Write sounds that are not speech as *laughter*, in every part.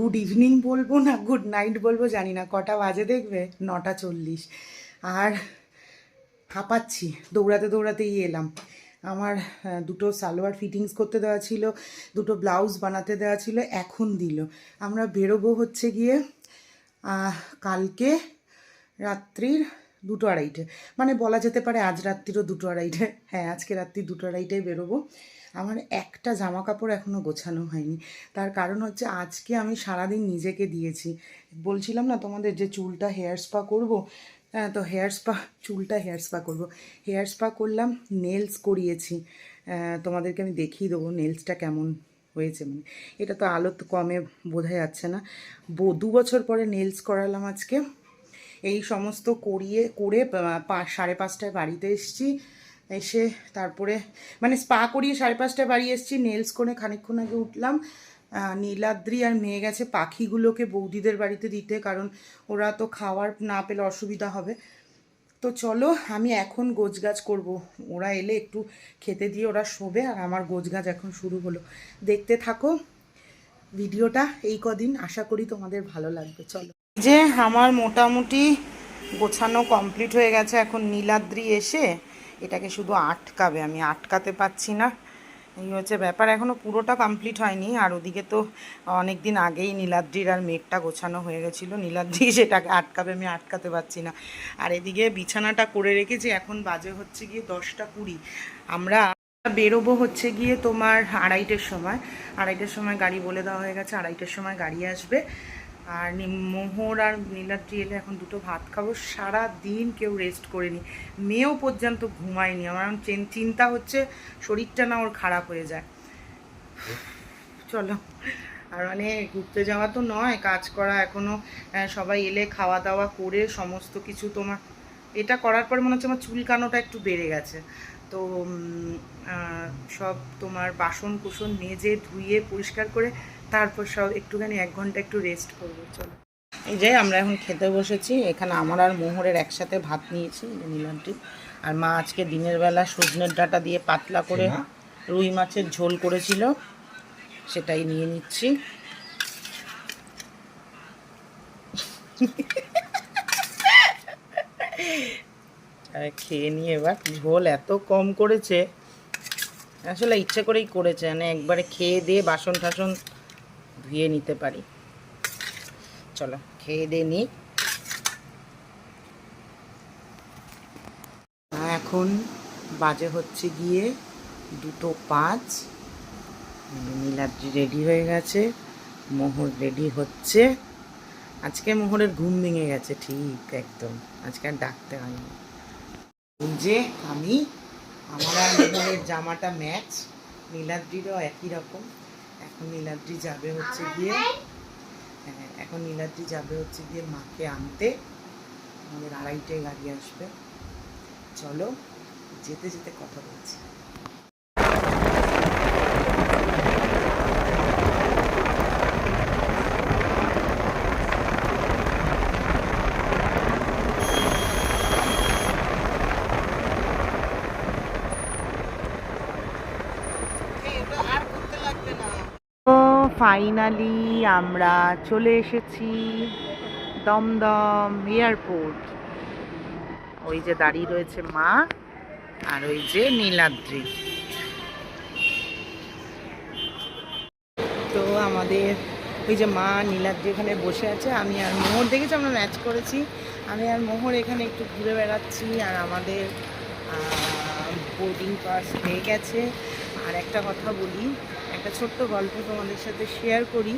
Good evening বলব না good night বলব, জানি না, কটা বাজে দেখবে? নটা চল্লিশ। আর হাঁপাচ্ছি, দৌড়াতে দৌড়াতেই এলাম। আমার দুটো সালোয়ার ফিটিংস করতে দেওয়া ছিল, দুটো ব্লাউজ বানাতে দেওয়া ছিল, এখন দিল। আমরা বেরোবো হচ্ছে গিয়ে কালকে রাত্রির দুটো আড়াইটে। মানে বলা যেতে পারে আজ রাত্রিরও দুটো আড়াইটে। হ্যাঁ আজকে রাত্রি দুটো আড়াইটায় বেরোবো। আমার একটা জামা কাপড় এখনও গোছানো হয়নি। তার কারণ হচ্ছে আজকে আমি সারাদিন নিজেকে দিয়েছি। বলছিলাম না তোমাদের যে চুলটা হেয়ার স্পা করব? হ্যাঁ তো হেয়ার স্পা, চুলটা হেয়ার স্পা করব। হেয়ার স্পা করলাম, নেলস করিয়েছি। তোমাদেরকে আমি দেখিয়ে দেবো নেলসটা কেমন হয়েছে মানে। এটা তো আলো কমে, বোঝা যাচ্ছে না। দু বছর পরে নেলস করালাম আজকে। এই সমস্ত করিয়ে, করে সাড়ে পাঁচটায় বাড়িতে এসেছি। এসে তারপরে মানে স্পা করিয়ে সাড়ে পাঁচটায় বাড়ি এসেছি নেলস করে খানিকক্ষণ আগে উঠলাম। নীলাদ্রি আর মেয়ে গেছে পাখিগুলোকে বৌদিদের বাড়িতে দিতে, কারণ ওরা তো খাওয়ার না পেলে অসুবিধা হবে। তো চলো, আমি এখন গোছগাছ করব। ওরা এলে একটু খেতে দিয়ে ওরা শোবে, আর আমার গোছগাছ এখন শুরু হলো। দেখতে থাকো, ভিডিওটা এই কদিন। আশা করি তোমাদের ভালো লাগবে। চলো। যে আমার মোটামুটি গোছানো কমপ্লিট হয়ে গেছে, এখন নীলাদ্রি এসে এটাকে শুধু আটকাবে। আমি আটকাতে পাচ্ছি না। এই হচ্ছে ব্যাপার। এখনও পুরোটা কমপ্লিট হয়নি। আর ওদিকে তো অনেক দিন আগেই নীলাদ্রির আর মেঘটা গোছানো হয়ে গেছিল। নীলাদ্রি সেটাকে আটকাবে, আমি আটকাতে পারছি না। আর এদিকে বিছানাটা করে রেখেছি। এখন বাজে হচ্ছে গিয়ে দশটা কুড়ি। আমরা বেরোবো হচ্ছে গিয়ে তোমার আড়াইটের সময়। আড়াইটের সময় গাড়ি বলে দেওয়া হয়ে গেছে। আড়াইটের সময় গাড়ি আসবে। আর মোহর আর নীলাদ্রি এলে এখন দুটো ভাত খাব। সারা দিন কেউ রেস্ট করেনি। মেয়েও পর্যন্ত ঘুমায়নি। আমার চিন্তা হচ্ছে শরীরটা না ওর খারাপ হয়ে যায়। চলো। আর মানে ঘুরতে যাওয়া তো নয় কাজ করা এখনও। আহ, সবাই এলে খাওয়া দাওয়া করে সমস্ত কিছু তোমার। এটা করার পর মনে হচ্ছে আমার চুলকানোটা একটু বেড়ে গেছে। তো সব তোমার বাসন কুসন মেজে ধুয়ে পরিষ্কার করে তারপর সব একটুখানি এক ঘণ্টা একটু রেস্ট করব চলো। এই যে আমরা এখন খেতে বসেছি এখানে আমার আর মোহরের একসাথে ভাত নিয়েছি নিলামটি আর মা আজকে দিনের বেলা সজনের ডাটা দিয়ে পাতলা করে রুই মাছের ঝোল করেছিল সেটাই নিয়ে নিচ্ছি। খেয়ে নিয়ে এবার ঝোল এত কম করেছে আসলে ইচ্ছে করেই করেছে মানে একবারে খেয়ে দিয়ে বাসন টাসন ধুয়ে নিতে পারি। চলো, খেয়ে দিয়ে নিই। এখন বাজে হচ্ছে গিয়ে দুটো পাঁচ। নীলাদ্রি রেডি হয়ে গেছে, মোহর রেডি হচ্ছে। আজকে মোহরের ঘুম ভেঙে গেছে, ঠিক একদম। আজকে আর ডাকতে হয়নি। যে আমি, আমার মোহরের জামাটা ম্যাচ নীলাদ্রিরও একই রকম। এখন নীলাদ্রি যাবে হচ্ছে গিয়ে হ্যাঁ এখন নীলাদ্রি যাবে হচ্ছে গিয়ে মাকে আনতে। আমাদের আড়াইটায় গাড়ি আসবে। চলো যেতে যেতে কথা বলছি তো ফাইনালি আমরা চলে এসেছি দমদম এয়ারপোর্ট। ওই যে দাঁড়িয়ে রয়েছে মা আর ওই যে নীলাদ্রি। তো আমাদের ওই যে মা নীলাদ্রি এখানে বসে আছে, আমি আর মোহর দেখেছি আমরা ম্যাচ করেছি? আমি আর মোহর এখানে একটু ঘুরে বেড়াচ্ছি আর আমাদের বোর্ডিং পাস হয়ে গেছে। আর একটা কথা বলি একটা ছোট্ট গল্প তোমাদের সাথে শেয়ার করি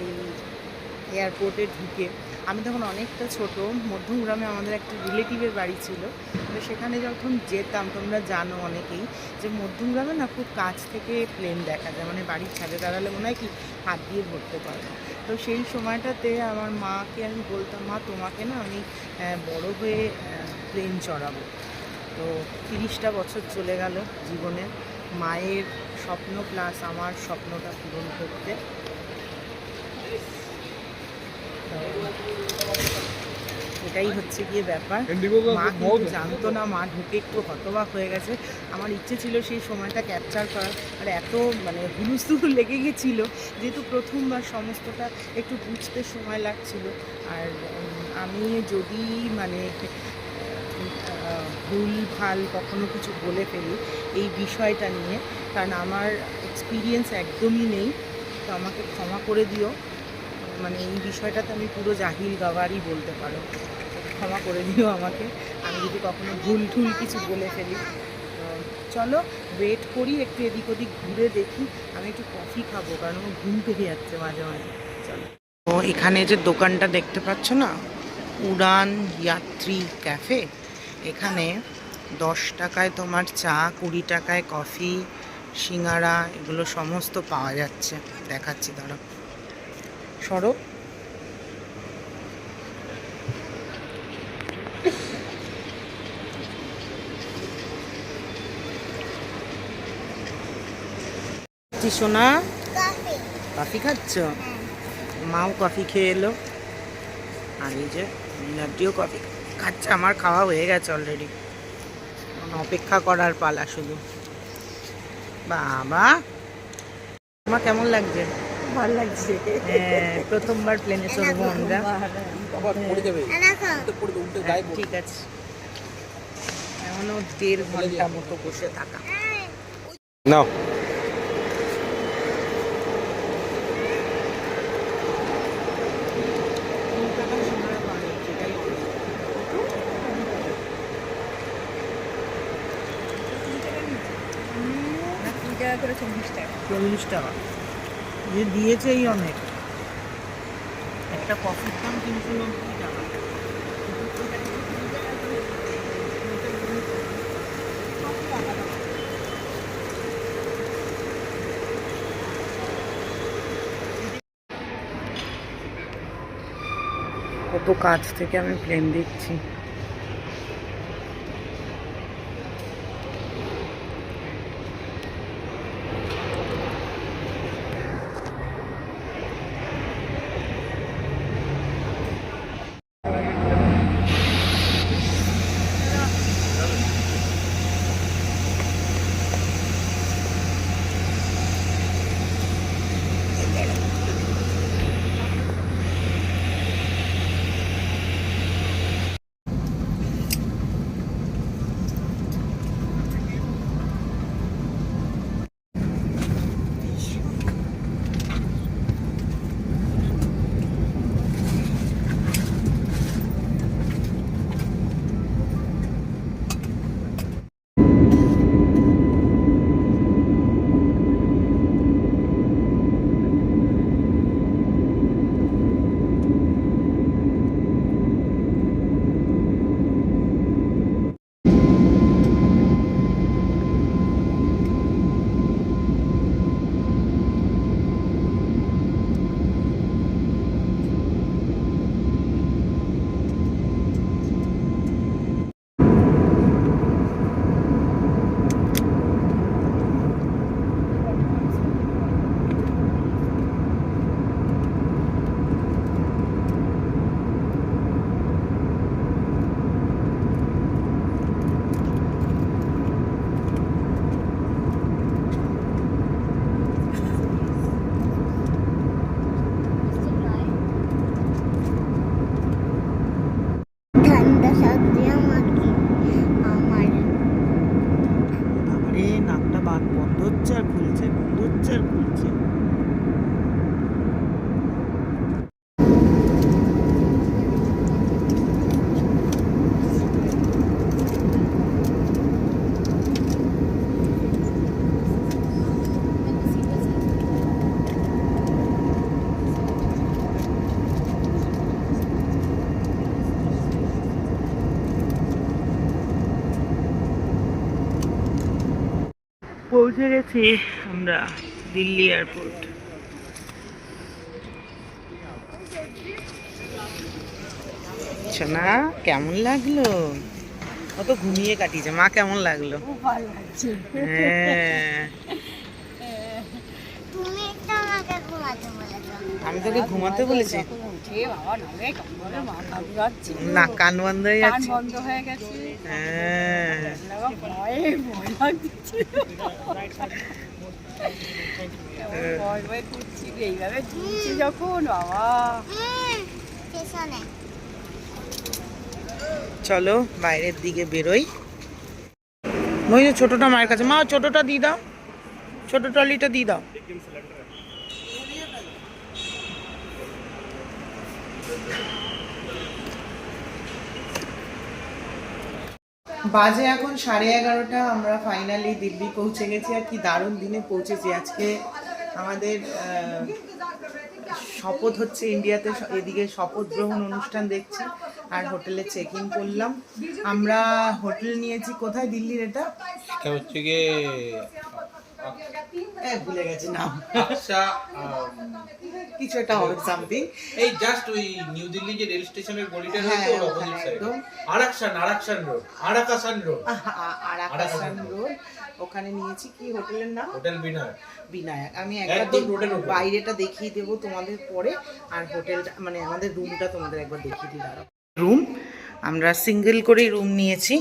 এই এয়ারপোর্টে ঢুকে। আমি তখন অনেকটা ছোট মধ্যমগ্রামে আমাদের একটা রিলেটিভের বাড়ি ছিল। তো সেখানে যখন যেতাম, তোমরা জানো অনেকেই, যে মধ্যমগ্রামে না খুব কাছ থেকে প্লেন দেখা যায়। মানে বাড়ির ছাদে দাঁড়ালে মনে হয় কি হাত দিয়ে ধরতে পারব। তো সেই সময়টাতে আমার মাকে আমি বলতাম, মা, তোমাকে না আমি বড় হয়ে প্লেন চড়াবো। তো তিরিশটা বছর চলে গেল জীবনে। মায়ের স্বপ্ন প্লাস আমার স্বপ্নটা পূরণ করতে। এটাই হচ্ছে গিয়ে ব্যাপার। মা কিন্তু জানতো না মা ঢুকে একটু হতবাক হয়ে গেছে। আমার ইচ্ছে ছিল সেই সময়টা ক্যাপচার করার আর এত মানে হুলুস্থুল *laughs* লেগে গেছিল যেহেতু প্রথমবার সমস্তটা একটু বুঝতে সময় লাগছিল। আর আমি যদি মানে ভুল, ভালো কখনো কিছু বলে ফেলি এই বিষয়টা নিয়ে। কারণ আমার এক্সপিরিয়েন্স একদমই নেই, তো আমাকে ক্ষমা করে দিও। মানে এই বিষয়টাতে আমি পুরো জাহিল গাওয়ারই বলতে পারো। ক্ষমা করে দিও আমাকে। আমি যদি কখনো ভুল, ঠুল কিছু বলে ফেলি। চলো ওয়েট করি, একটু এদিক ওদিক ঘুরে দেখি। আমি একটু কফি খাব, কারণ আমার ঘুম পেয়ে যাচ্ছে মাঝে মাঝে। চলো। এখানে যে দোকানটা দেখতে পাচ্ছ না? উড়ান যাত্রী ক্যাফে এখানে দশ টাকায় তোমার চা কুড়ি টাকায় কফি সিঙ্গারা এগুলো সমস্ত পাওয়া যাচ্ছে। দেখাচ্ছি দাঁড়া সরো। সোনা। কফি। খাচ্ছ? মাও কফি খেয়ে এলো। আর এই যে মিনাটিও কফি। খাচ্ছে আমার খাওয়া হয়ে গেছে অলরেডি অপেক্ষা করার পালা শুধু। বাবা তোমার কেমন লাগছে? ভালো লাগছে। হ্যাঁ প্রথমবার প্লেনে চড়বো আমরা। হ্যাঁ, হ্যাঁ, ঠিক আছে। এখনও দেড় ঘণ্টা মতো বসে থাকা। নাও। করে চল্লিশ টাকা। চল্লিশ টাকা। যে অনেক। একটা কফির দাম কত কাছ থেকে আমি প্লেন দেখছি। গেছি আমরা দিল্লি এয়ারপোর্ট। সোনা কেমন লাগল? কত ঘুমিয়ে কাটিয়েছে মা কেমন লাগল? হ্যাঁ তুমি একটা আমাকে ঘুমাই ঘুমাতে বলেছ আমি তোকে ঘুমাতে বলেছি। না কান বন্ধ হয়ে যাচ্ছে বন্ধ হয়ে গেছে। হ্যাঁ। এইভাবে তুলছি যখন বাবা। চলো বাইরের দিকে বেরোই। ওই ছোটটা মায়ের কাছে। মা ছোটটা দিয়ে দাও। ছোট ট্রলিটা দিয়ে দাও। বাজে এখন সাড়ে এগারোটা, আমরা ফাইনালি দিল্লি পৌঁছে গেছি আর কি দারুণ দিনে পৌঁছেছি। আজকে আমাদের শপথ হচ্ছে ইন্ডিয়াতে এদিকে শপথ গ্রহণ অনুষ্ঠান দেখছি আর হোটেলে চেক ইন করলাম। আমরা হোটেল নিয়েছি। কোথায় দিল্লির এটা হচ্ছে গিয়ে ভুলে গেছি নাম। আকসা কিছু একটা হবে সামথিং এই জাস্ট ওই নিউ দিল্লি যে রেল স্টেশনের গলিটা হ্যাঁ, রয়েছে ওর ওখানে অপোজিট সাইড আরাকসান আরাকসান রোড আরাকাসান রোড। আর রোড। ওখানে নিয়েছি কি হোটেলের নাম? হোটেল বিনার বিনায়ক। আমি একদম একবার রোডের বাইরেটা দেখিয়ে দেবো তোমাদের পরে আর হোটেলটা মানে আমাদের রুমটা তোমাদের একবার দেখিয়ে দিই রুম আমরা সিঙ্গেল করেই রুম নিয়েছি।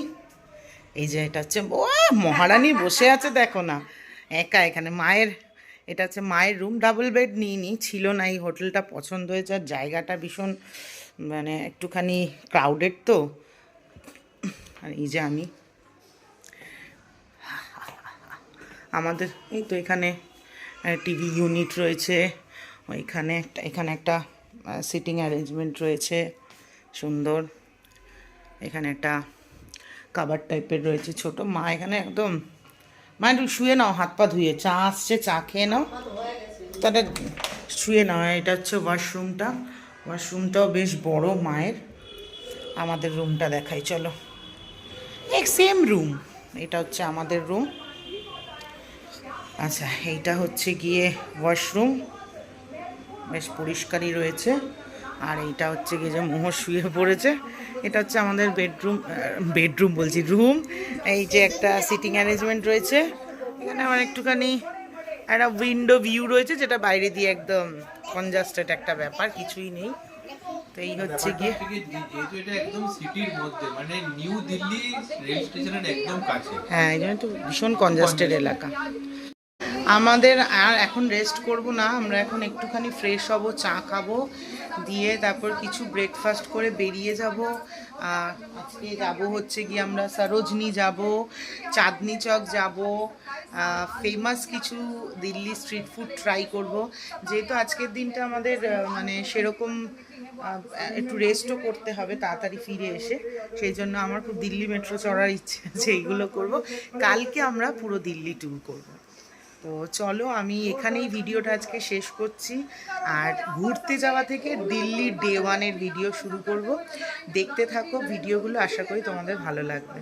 এই যে এটা হচ্ছে ও মহারানী বসে আছে দেখো না। একা এখানে। মায়ের, এটা হচ্ছে মায়ের রুম ডাবল বেড নিয়ে নি, ছিল না এই হোটেলটা পছন্দ হয়েছে, আর জায়গাটা ভীষণ মানে একটুখানি ক্রাউডেড তো। আর এই যে আমি। আমাদের, এই তো এখানে টিভি ইউনিট রয়েছে, ওইখানে একটা, এখানে একটা সিটিং অ্যারেঞ্জমেন্ট রয়েছে, সুন্দর। এখানে একটা কাবার টাইপের রয়েছে, ছোট। মা এখানে একদম মা একটু শুয়ে নাও, হাত পা ধুয়ে, চা আসছে, চা খেয়ে নাও। তাহলে শুয়ে নাও, এটা হচ্ছে ওয়াশরুমটা। ওয়াশরুমটাও বেশ বড় মায়ের। আমাদের রুমটা দেখাই, চলো। এক সেম রুম এটা হচ্ছে আমাদের রুম আচ্ছা এইটা হচ্ছে গিয়ে ওয়াশরুম। বেশ পরিষ্কারই রয়েছে। আর এইটা হচ্ছে গিয়ে যে মোহর শুয়ে পড়েছে। এটা হচ্ছে আমাদের বেডরুম বেডরুম বলছি রুম। এই যে একটা সিটিং অ্যারেঞ্জমেন্ট রয়েছে। এখানে আমার একটুখানি একটা উইন্ডো ভিউ রয়েছে যেটা বাইরে দিয়ে একদম কনজাস্টেড একটা ব্যাপার কিছুই নেই। তো এই হচ্ছে গিয়ে যেহেতু এটা একদম সিটির মধ্যে মানে নিউ দিল্লি রেল স্টেশনের একদম কাছে। হ্যাঁ এই জন্য তো ভীষণ কনজাস্টেড। এলাকা। আমাদের আর এখন রেস্ট করব না, আমরা এখন একটুখানি ফ্রেশ হব, চা খাব, দিয়ে তারপর কিছু ব্রেকফাস্ট করে বেরিয়ে যাব। আজকে যাব হচ্ছে গিয়ে আমরা সরোজনি যাব, চাঁদনি চক যাব ফেমাস কিছু দিল্লি স্ট্রিট ফুড ট্রাই করব। যেহেতু আজকের দিনটা আমাদের মানে সেরকম একটু রেস্টও করতে হবে, তাড়াতাড়ি ফিরে এসে। সেই জন্য আমার খুব দিল্লি মেট্রো চড়ার ইচ্ছে আছে, এইগুলো করব। কালকে আমরা পুরো দিল্লি ট্যুর করব। তো চলো আমি এখানেই ভিডিওটা আজকে শেষ করছি। আর ঘুরতে যাওয়া থেকে দিল্লি ডে ওয়ানের ভিডিও শুরু করব। দেখতে থাকো ভিডিওগুলো আশা করি তোমাদের ভালো লাগবে।